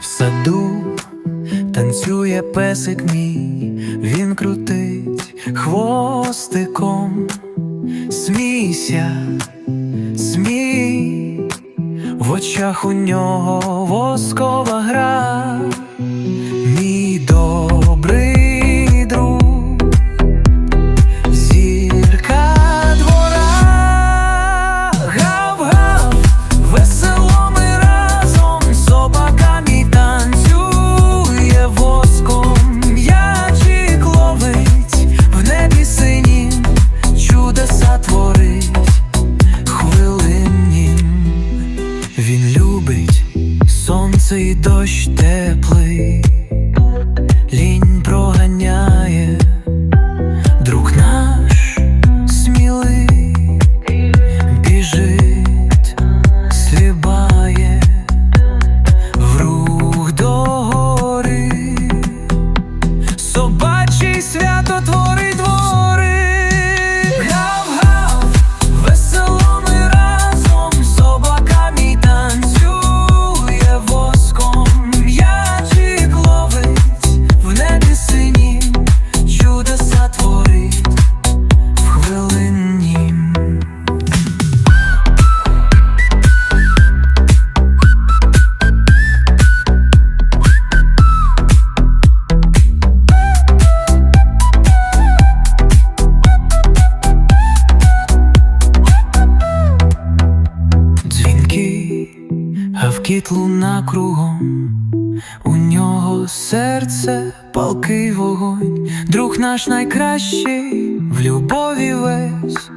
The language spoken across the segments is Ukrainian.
В саду танцює песик мій, він крутить хвостиком. Смійся, смій, в очах у нього воскова гра, і дощ теплий, луна кругом, у нього серце палкий вогонь, друг наш найкращий в любові весь,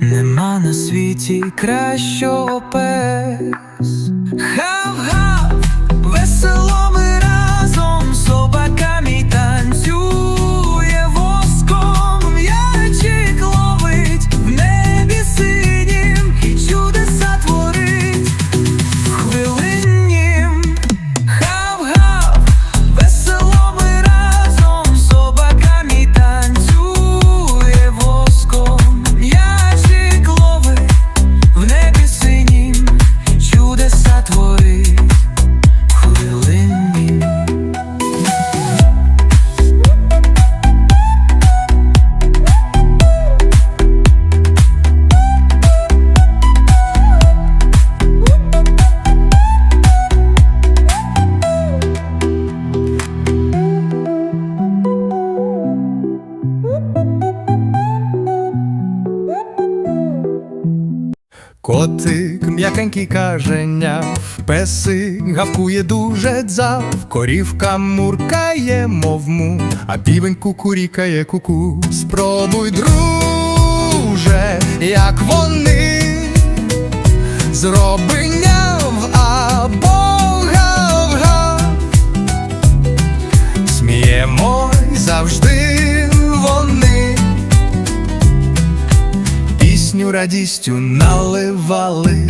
нема на світі кращого пес. Хав-хав, весело ми Котик м'якенький каже няв, песик гавкує дуже дзав, корівка муркає, мов му, а півень кукурікає куку. Спробуй, друже, як вони, зроби няв або гав-гав. Сміємось завжди радістю наливали.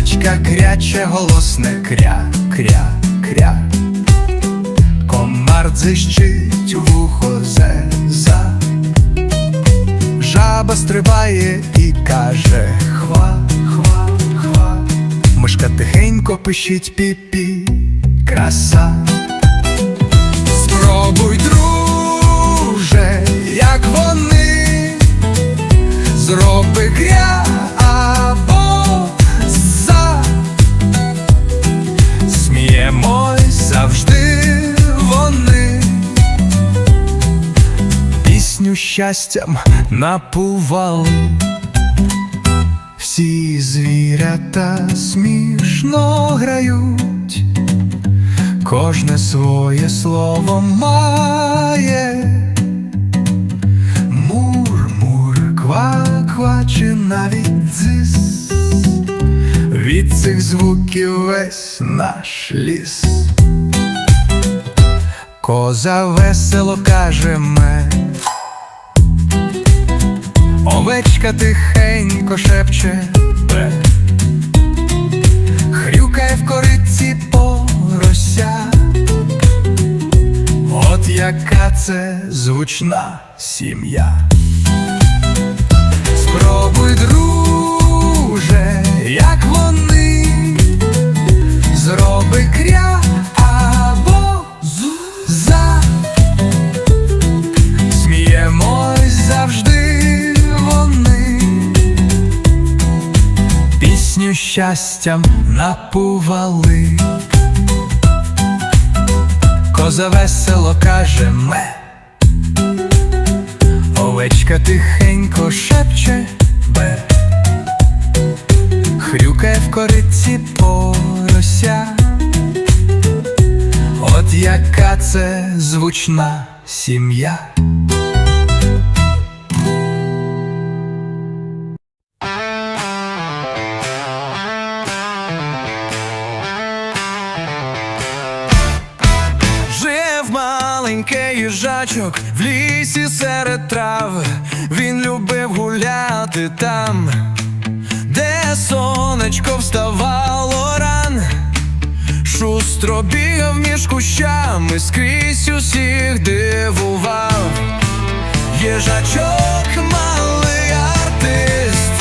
Качка кряче голосне кря, кря, кря. Комар дзищить вухо зеза. Жаба стрибає і каже хва, хва, хва. Мишка тихенько пишіть пі-пі, краса. Спробуй, друже, як вони, зроби гря щастям напували. Всі звірята смішно грають. Кожне своє слово має. Мур, мур, ква, ква, чи навіть дзис. Від цих звуків весь наш ліс. Коза весело каже ме. Овечка тихенько шепче бе. Хрюкає в кориці порося. От яка це звучна сім'я. Спробуй, друже, як вони, щастям напували. Коза весело каже ме. Овечка тихенько шепче бе. Хрюкає в кориці порося. От яка це звучна сім'я. Їжачок в лісі серед трав. Він любив гуляти там, де сонечко вставало ран. Шустро бігав між кущами, скрізь усіх дивував. Їжачок малий артист,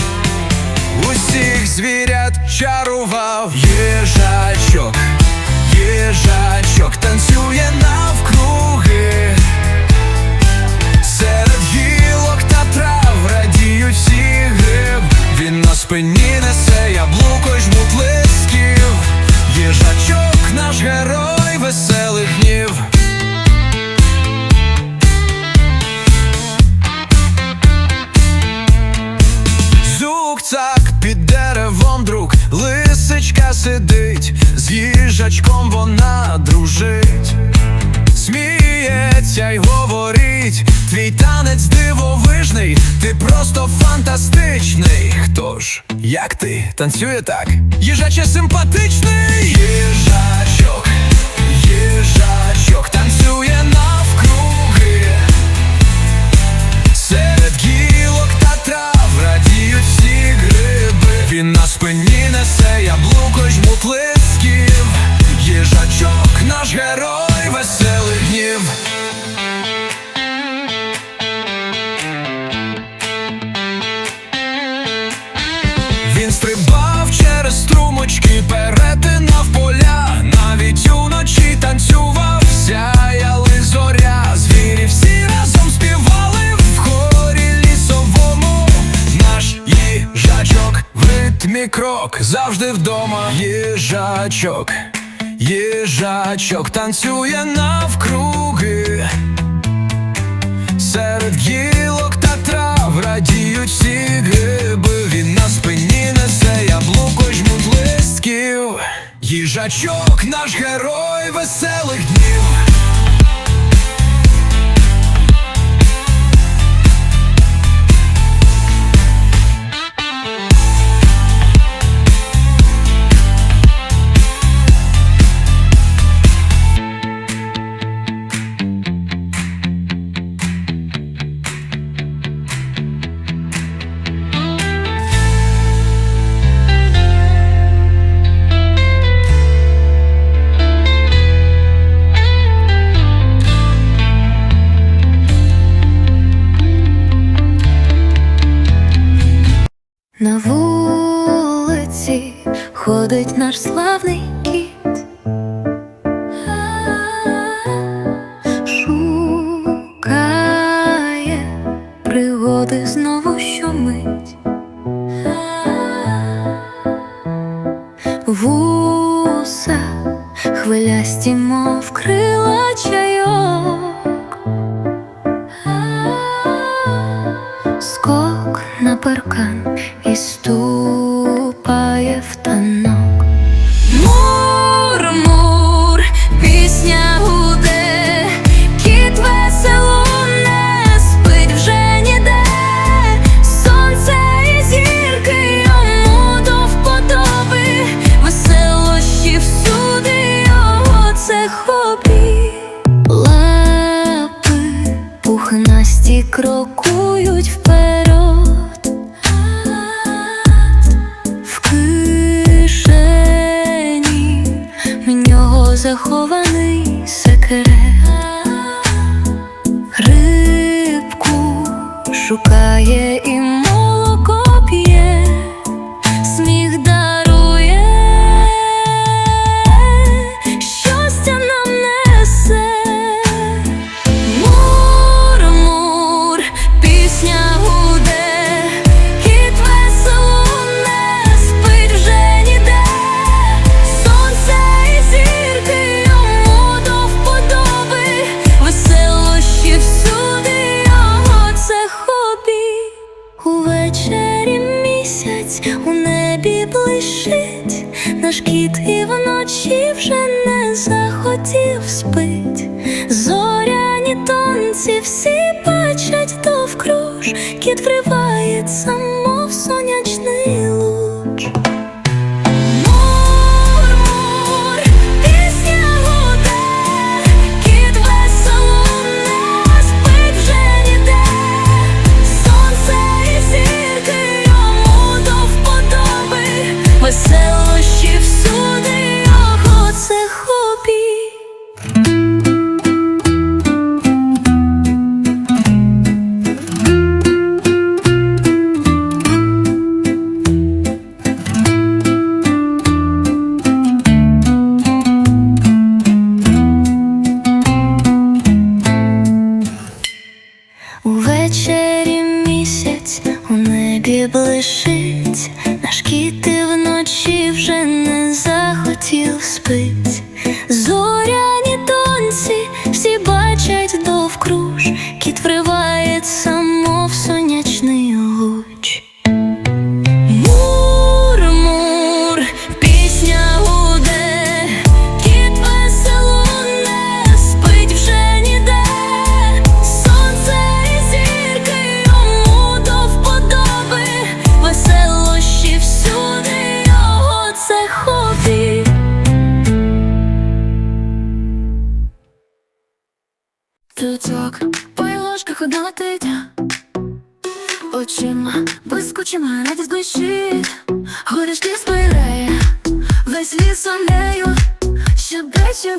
усіх звірят чарував. Їжачок, їжачок спині несе яблуко й жмут лисків. Їжачок наш герой веселих днів. Зюк-цак під деревом друг, лисичка сидить, з їжачком вона фантастичний. Хто ж, як ти, танцює так? Їжаче симпатичний, їжачок, крок завжди вдома. Їжачок, їжачок танцює навкруги. Серед гілок та трав радіють всі гриби. Він на спині несе яблуко жмут листків. Їжачок, наш герой веселих днів. Наш славний відкривається.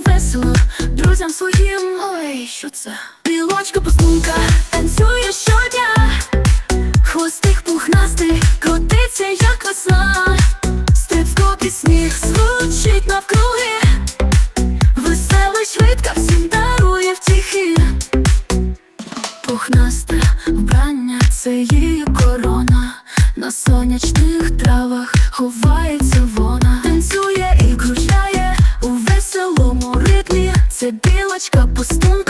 весело друзям своїм. Ой, що це? Білочка пустунка танцює щодня, хвостих пухнастих крутиться, як весна, Стрибко і сміх звучить навкруги, веселий швидка всім дарує втіхи. Пухнасте вбрання це її корона, на сонячних травах ховається вона. Капустинка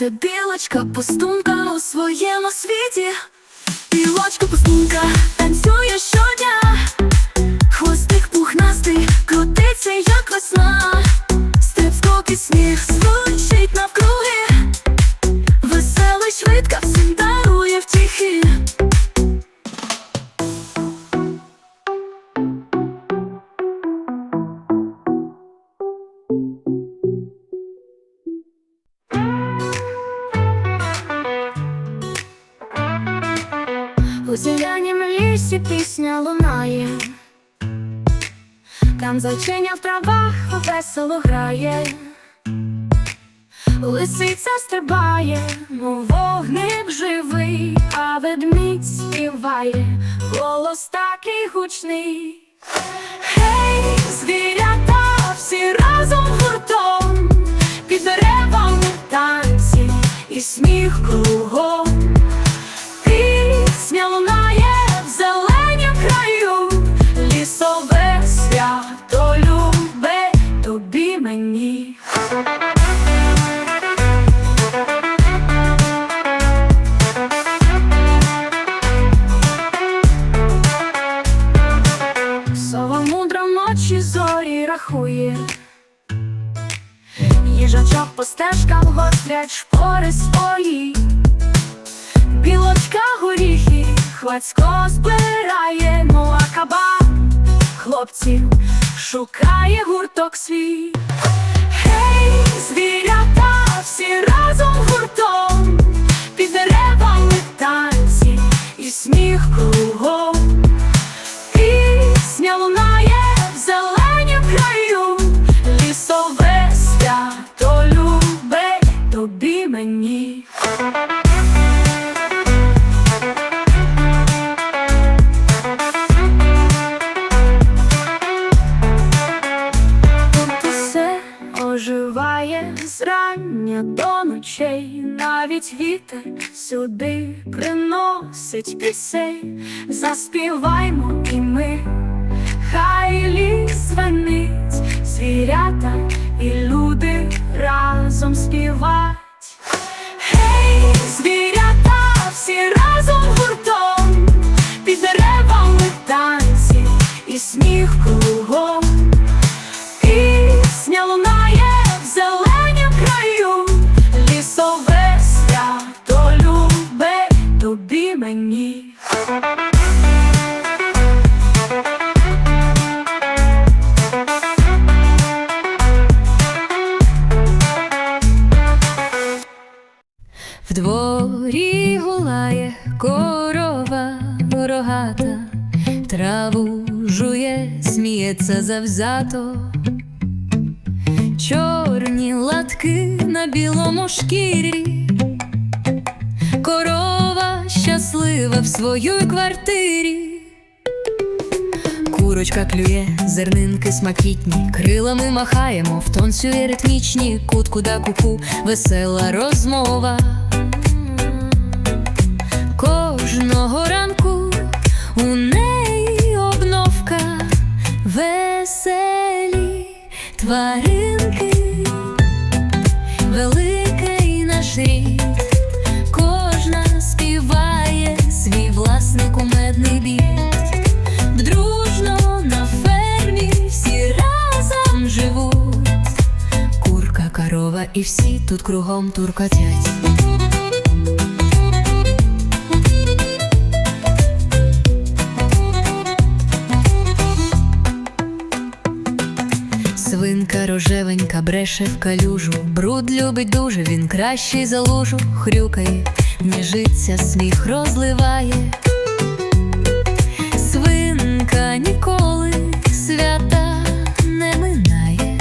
Це білочка, пустунка у своєму світі. Білочка, пустунка танцює щодня, хвостик пухнастий, крутиться, як весна, Степ, скок і сміх звуть. зайчиня в травах весело грає, лисиця стрибає, мов вогник живий, а ведмідь співає, голос такий гучний. Гей, звірята, всі разом гуртом, під деревами танці і сміх кругом. Хвацько збирає, моакаба, хлопців шукає гурток свій. Гей, звірята, вітер сюди приносить пісень, заспіваймо і ми, хай ліс звенить, звірята і люди разом співать. Гей, звірята, всі разом гуртом, під деревами танці і сміх кругом. Мені. В дворі гулає корова рогата, траву жує, сміється завзято. Чорні латки на білому шкірі, щаслива в своїй квартирі. Курочка клює, зернинки смакітні, крилами махаємо, в тонцює ритмічні, кутку да куку, весела розмова. Кожного ранку у неї обновка, веселі тваринки, і всі тут кругом туркотять. Свинка рожевенька бреше в калюжу, бруд любить дуже, він кращий за лужу, хрюкає, ніжиться, сміх розливає. Свинка ніколи свята не минає,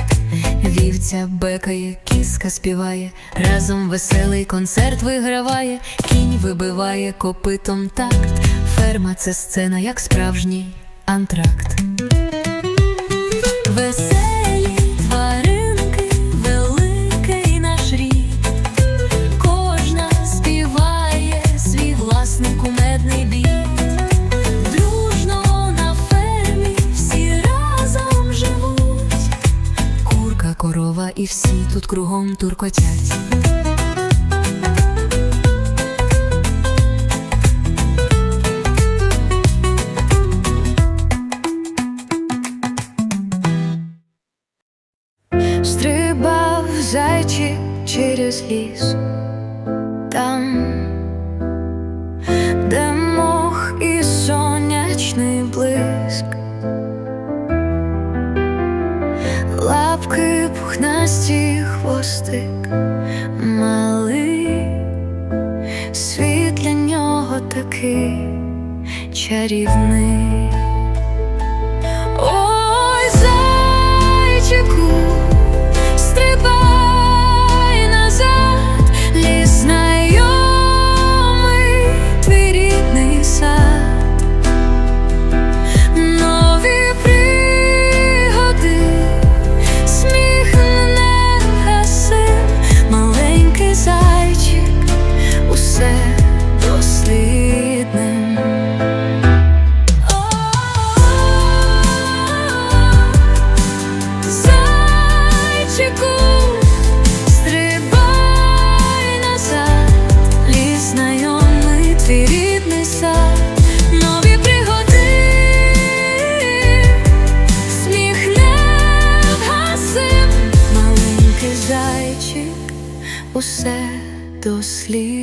вівця бекає, кіска співає, разом веселий концерт виграває, кінь вибиває копитом такт, ферма це сцена, як справжній антракт. Кругом туркотять. Хвостик, малий, світ для нього такий чарівний. усе до слів.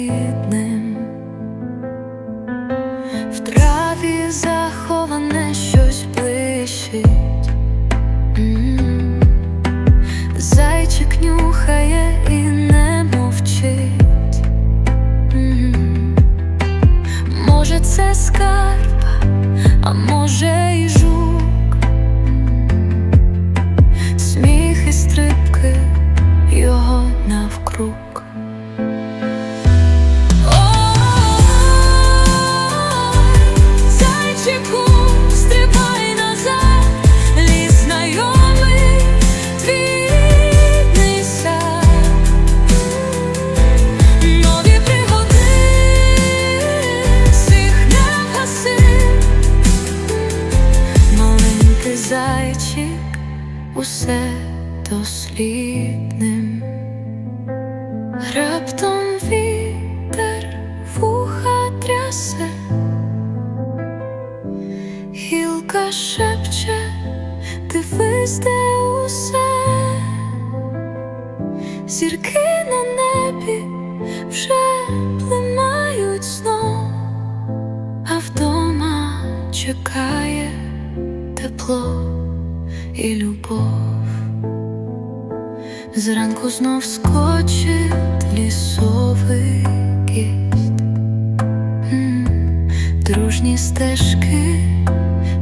дружні стежки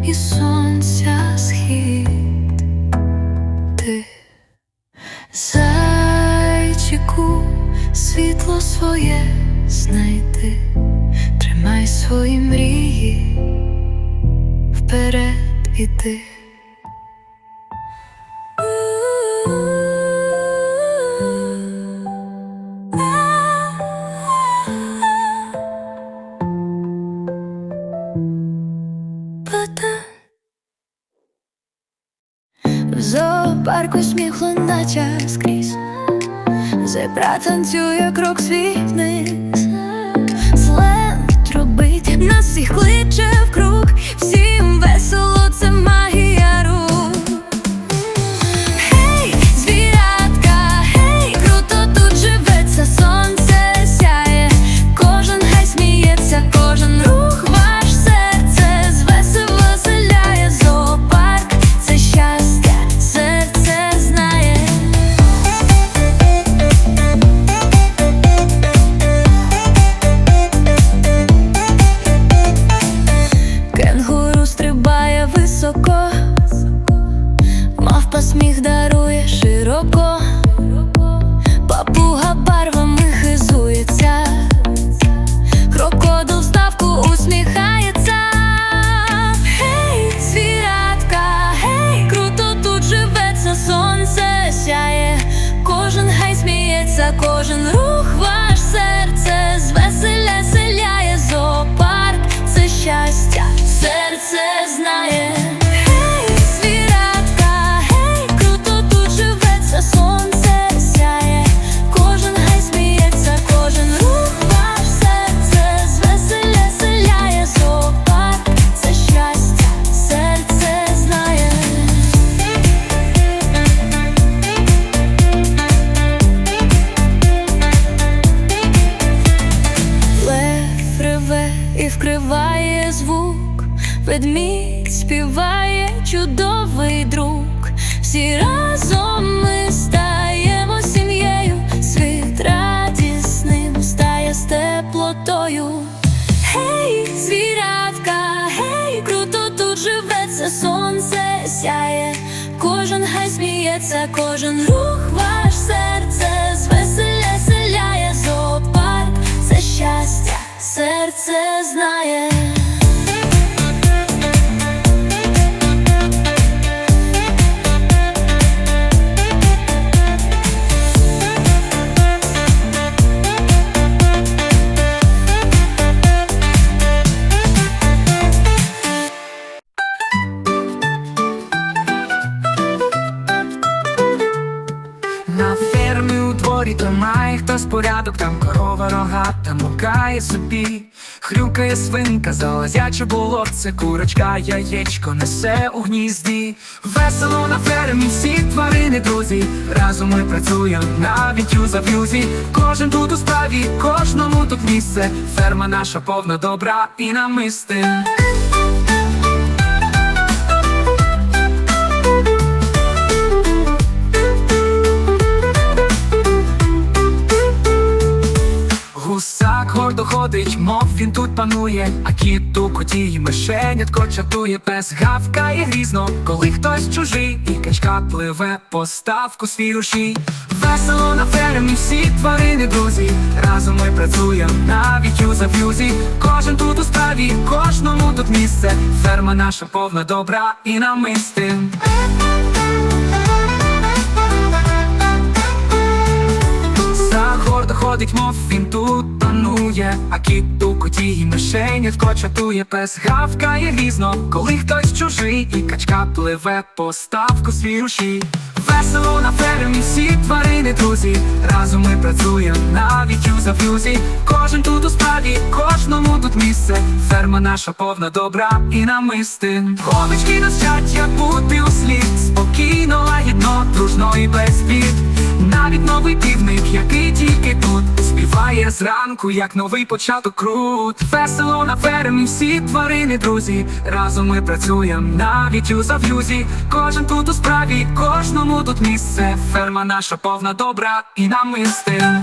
і сонця схід ти зайчику світло своє знайти, тримай свої мрії вперед іти. 曾经 це сонце сяє, кожен хай сміється, кожен рух ваш серце звеселя селяє, зоопарк, це щастя, серце знає. Хтось порядок, там корова рогата мукає собі, хрюкає свинка, залазяче болотце, курочка, яєчко несе у гнізді. Весело на фермі всі тварини, друзі. Разом ми працюємо навіть у зав'юзі. Кожен тут у справі, кожному тут місце. Ферма наша повна добра і намистин. Гусак ходить, мов він тут панує, а кіт у коті й мишенятко чатує, пес гавкає грізно, коли хтось чужий, і качка пливе по свій рушій. Весело на фермі всі тварини, друзі. Разом ми працюємо навіть у зав'юзі. Кожен тут у справі, кожному тут місце. Ферма наша повна добра і намистин. За гордо ходить, мов він тут панує, а кіт у коті і мишенятко чатує, пес гавкає грізно, коли хтось чужий, і качка пливе по ставку свій рушій. Весело на фермі всі тварини, друзі. Разом ми працюємо навіть у зав'юзі. Кожен тут у справі, кожному тут місце. Ферма наша повна добра і намистин. Овечки нас вчать, як бути у слід. Спокійно, лагідно, дружно і без бід. Навіть новий півник, який тільки тут співає зранку, як новий початок крут. Весело на фермі всі тварини, друзі. Разом ми працюємо навіть у зав'юзі. Кожен тут у справі, кожному тут місце. Ферма наша повна добра і нам намистин.